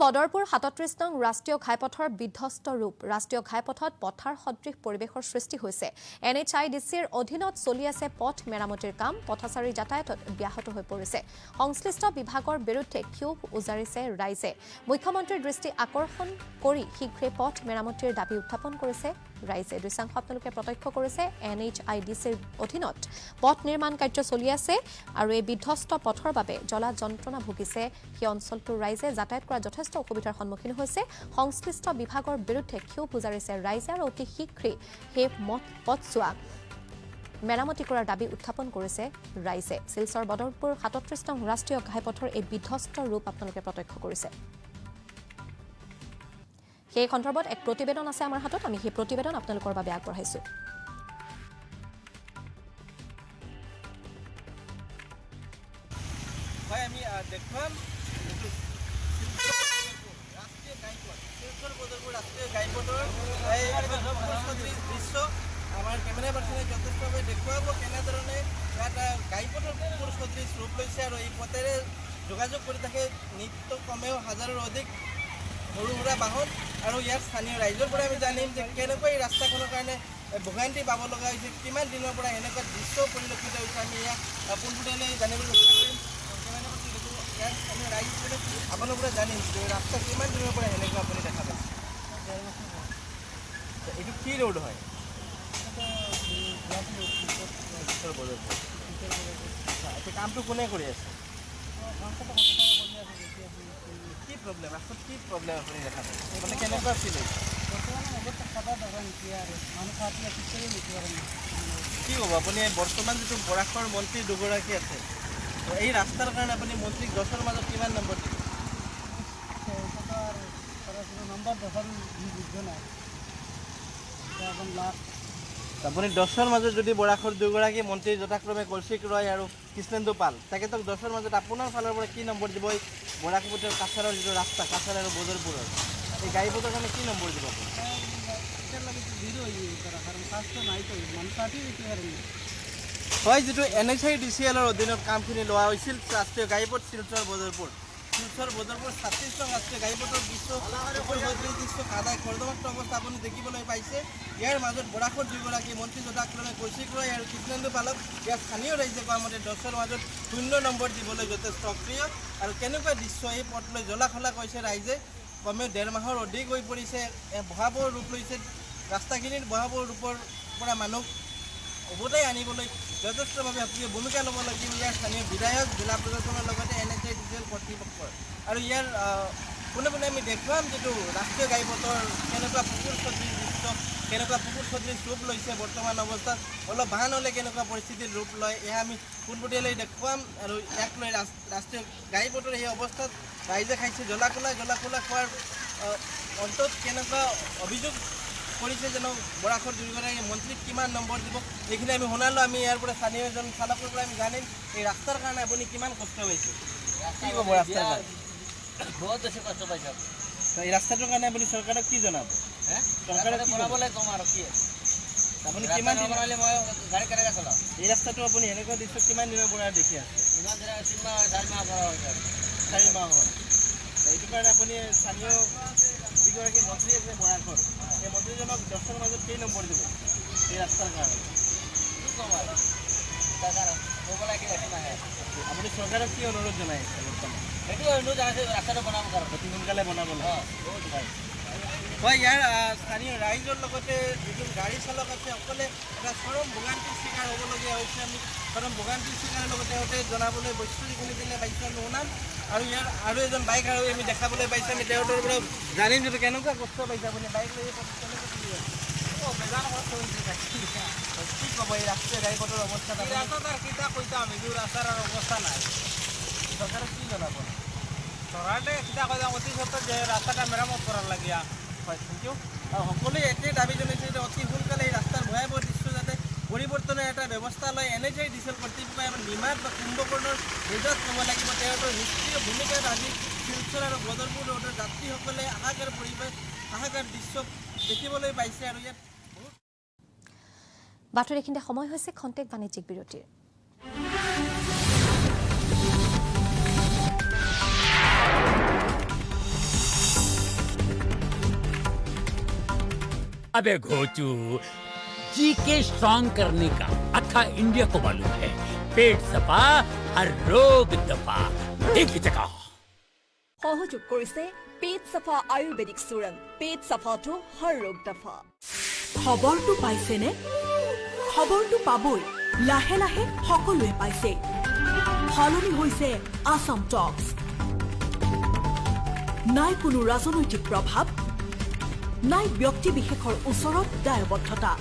বদৰপুৰ সাতত্ৰিছ নং ৰাষ্ট্ৰীয় ঘাইপথৰ বিধ্বস্ত ৰূপ। ৰাষ্ট্ৰীয় ঘাইপথত পথাৰ সদৃশ পৰিৱেশৰ সৃষ্টি হৈছে। এন এইচ আই ডি চিৰ অধীনত চলি আছে পথ মেৰামতিৰ কাম। পথচাৰী যাতায়াতত ব্যাহত হৈ পৰিছে। সংশ্লিষ্ট বিভাগৰ বিৰুদ্ধে ক্ষোভ উজাৰিছে ৰাইজে। মুখ্যমন্ত্ৰীৰ দৃষ্টি আকৰ্ষণ কৰি শীঘ্ৰে পথ মেৰামতিৰ দাবি উত্থাপন কৰিছে। ৰাইজে দৃশ্যাংশ আপোনালোকে প্ৰত্যক্ষ কৰিছে। এন এইচ আই ডি চিৰ অধীনত পথ নিৰ্মাণ কাৰ্য চলি আছে আৰু এই বিধ্বস্ত পথৰ বাবে জলা যন্ত্ৰণা ভুগিছে। সেই অঞ্চলটোৰ ৰাইজে যাতায়াত কৰা যথেষ্ট অসুবিধাৰ সন্মুখীন হৈছে। সংশ্লিষ্ট বিভাগৰ বিৰুদ্ধে ক্ষোভ উজাৰিছে ৰাইজে আৰু অতি শীঘ্ৰেই সেই মঠ পথছোৱা মেৰামতি কৰাৰ দাবী উত্থাপন কৰিছে ৰাইজে। শিলচৰ বদৰপুৰ সাতত্ৰিছ নং ৰাষ্ট্ৰীয় ঘাইপথৰ এই বিধ্বস্ত ৰূপ আপোনালোকে প্ৰত্যক্ষ কৰিছে। সেই সন্দৰ্ভত এক প্ৰতিবেদন আছে আমাৰ হাতত। আমি সেই প্ৰতিবেদন আপোনালোকৰ বাবে আগবঢ়াইছোঁ। হয় আমি দেখুৱাম। ৰাষ্ট্ৰীয় ৰাষ্ট্ৰীয় দৃশ্য আমাৰ দেখুৱাব কুকুৰ সদৃশ ৰূপ লৈছে আৰু এই পথেৰে যোগাযোগ কৰি থাকে। নিত্য কমেও হাজাৰৰ অধিক সৰু সুৰা বাহন। আৰু ইয়াৰ স্থানীয় ৰাইজৰ পৰা আমি জানিম যে কেনেকৈ এই ৰাস্তাখনৰ কাৰণে ভোগান্তি পাব লগা হৈছে কিমান দিনৰ পৰা এনেকুৱা দৃশ্য পৰিলক্ষিত হৈছে আমি ইয়াক পোনপটীয়াকৈ জানিবলৈ চেষ্টা কৰিম। ইয়াৰ স্থানীয় ৰাইজবোৰে আপোনাৰ পৰা জানিম যে ৰাস্তা কিমান দিনৰ পৰা এনেকুৱা আপুনি দেখা পাইছে এইটো কি ৰোড হয়। আচ্ছা, কামটো কোনে কৰি আছে কি প্ৰব্লেম ৰাস্তাত কি প্ৰব্লেম আপুনি দেখা পাইছে মানে কেনেকুৱা ফিল হৈছে কি ক'ব আপুনি বৰ্তমান যিটো বৰাকৰ মন্ত্ৰী দুগৰাকী আছে এই ৰাস্তাৰ কাৰণে আপুনি মন্ত্ৰীক দহৰ মাজত কিমান নম্বৰ দিব? আপুনি দহৰ মাজত যদি বৰাকৰ দুগৰাকী মন্ত্ৰী যথাক্ৰমে কৌশিক ৰয় আৰু কৃষ্ণেন্দু পাল। তেখেতক দশের মাজত আপোনাৰ ফালৰ পৰা কি নম্বৰ দিব? এই বৰাকপুৰৰ কাছাৰৰ যিটো ৰাস্তা কাছাৰ আৰু বদৰপুৰৰ এই গাড়ী পথৰ কাৰণে কি নম্বৰ দিব? আপুনি হয়, যিটো N H I D C এলৰ অধীনত কামখিনি লোৱা হৈছিল, ৰাষ্ট্ৰীয় পথ শিলচৰ বদৰপুৰ। শিলচৰ বদৰপুৰ ছাত্ৰিছ নং ৰাষ্ট্ৰীয় ঘাইপথৰ দৃশ্য সদৃশ দৃশ্য আদায় কৰ্দমাক্ত অৱস্থা আপুনি দেখিবলৈ পাইছে। ইয়াৰ মাজত বৰাকৰ দুগৰাকী মন্ত্ৰী যথাক্ৰমে কৌশিক ৰয় আৰু কৃষ্ণেন্দু পালক ইয়াৰ স্থানীয় ৰাইজে কোৱা মতে মাজত শূন্য নম্বৰ দিবলৈ যথেষ্ট সক্ৰিয়। আৰু কেনেকুৱা দৃশ্য এই পথলৈ জলাখলা কৈছে ৰাইজে? কমেও ডেৰ মাহৰ অধিক হৈ পৰিছে। ভয়াৱহ ৰূপ লৈছে। ৰাস্তাখিনিৰ ভয়াৱহ ৰূপৰ পৰা মানুহ উভতাই আনিবলৈ যথেষ্টভাৱে সক্ৰিয় ভূমিকা ল'ব লাগিব। ইয়াৰ স্থানীয় বিধায়ক, জিলা প্ৰশাসনৰ লগতে N H I D L কৰ্তৃপক্ষৰ। আৰু ইয়াৰ পোনে পোনে আমি দেখুৱাম যিটো ৰাষ্ট্ৰীয় ঘাইপথৰ কেনেকুৱা পুকুৰ সদৃশ দৃশ্য, কেনেকুৱা পুকুৰ সদৃশ ৰূপ লৈছে বৰ্তমান অৱস্থাত, অলপ বাহন হ'লে কেনেকুৱা পৰিস্থিতিৰ ৰূপ লয়, এয়া আমি পোনপটীয়ালৈ দেখুৱাম আৰু ইয়াক লৈ ৰাষ্ট্ৰীয় ঘাইপথৰ এই অৱস্থাত ৰাইজে খাইছে জ্বলা কোলা জ্বলা কোলা খোৱাৰ অন্তত কেনেকুৱা অভিযোগ কৰিছে যেন বৰাকৰ দুয়োগৰাকী মন্ত্ৰীক কিমান নম্বৰ দিব? এইখিনি আমি শুনালোঁ আমি ইয়াৰ পৰা স্থানীয় এজন চালকৰ পৰা আমি জানিম এই ৰাস্তাৰ কাৰণে আপুনি কিমান কষ্ট পাইছে কি ক'ব ৰাস্তাৰ কাৰণে বহুত বেছি কষ্ট পাইছে। এই ৰাস্তাটোৰ কাৰণে আপুনি চৰকাৰক কি জনাব চৰকাৰক বনাবলৈ ক'ম আৰু কি? আপুনি কিমান দিন নবনালে মই গাড়ী কেনেকৈ চলাম? এই ৰাস্তাটো আপুনি এনেকুৱা দৃশ্য কিমান দিনৰ পৰা দেখি আছে? ইমান দিনে তিনি মাহ চাৰি মাহ পৰা হৈছে। চাৰি মাহ হ'ল। এইটো কাৰণে আপুনি স্থানীয় যিগৰাকী মন্ত্ৰী আছে বৰাকৰ সেই মন্ত্ৰীজনক দহৰ মাজত কেই নম্বৰ দিব এই ৰাস্তাৰ কাৰণে কি ক'ম আৰু চৰকাৰ ক'বলৈ কি একো নাহে আপুনি চৰকাৰক কি অনুৰোধ জনাই সেইটো এনেও জানিছে ৰাস্তাটো বনাব কাৰণে অতি সোনকালে বনাব হয়। হয় ইয়াৰ স্থানীয় ৰাইজৰ লগতে যিজন গাড়ী চালক আছে সকলে এটা চৰম ভোগান্তিৰ চিকাৰ হ'বলগীয়া হৈছে আমি চৰম ভোগান্তিৰ চিকাৰৰ লগতে সিহঁতে জনাবলৈ বস্তু যিখিনি দিলে বাইকটো আমি শুনাম আৰু ইয়াৰ আৰু এজন বাইক আৰু আমি দেখাবলৈ পাইছোঁ আমি তেওঁলোকৰ পৰা জানিম যিটো কেনেকুৱা কষ্ট পাইছে আপুনি। বাইক লৈ কি ক'ব এই ৰাষ্ট্ৰীয় ঘাইপথৰ অৱস্থাত আপুনি রাস্তাটার কিতা কইতাম এগুলো রাস্তার আর অবস্থা নাই। চৰকাৰক কি জনাব? সরালে কিতা কইতাম অতি সত্তর যে রাস্তাটা মেরামত করার লাগিয়া হয় থেংক ইউ। আৰু সকলোৱে পৰিৱৰ্তনৰ এটা ব্যৱস্থা লৈ N H I D C নিমাত বা কুম্ভকৰ্ণৰ ৰিজৰ্ট ক'ব লাগিব। তেওঁলোকৰ নিষ্ক্ৰিয় ভূমিকাত আজি শিলচৰ আৰু বদৰপুৰ ৰোডৰ যাত্ৰীসকলে হাহাকাৰ পৰিৱেশ হাহাকাৰ দৃশ্য দেখিবলৈ পাইছে আৰু ইয়াত বাতৰি সময় হৈছে খন্তেক বাণিজ্যিক বিৰতিৰ। আবে ঘোচু जी के स्ट्रॉन्ग करने का अखा इंडिया को मालूम है पेट सफा हर रोग दफा एक ही जगह সহযোগ কৰিছে পেট চাফা আয়ুৰ্বেদিক চূৰণ পেট চাফাটো হৰ ৰোগ দফা খবৰটো পাইছেনে খবৰটো পাবই লাহে লাহে সকলোৱে পাইছে সলনি হৈছে আছাম টক্স নাই কোনো ৰাজনৈতিক প্ৰভাৱ নাই ব্যক্তি বিশেষৰ ওচৰত দায়বদ্ধতা